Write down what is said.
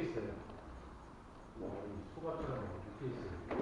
있어요. 뭐, 소가처럼 묶여 있어요.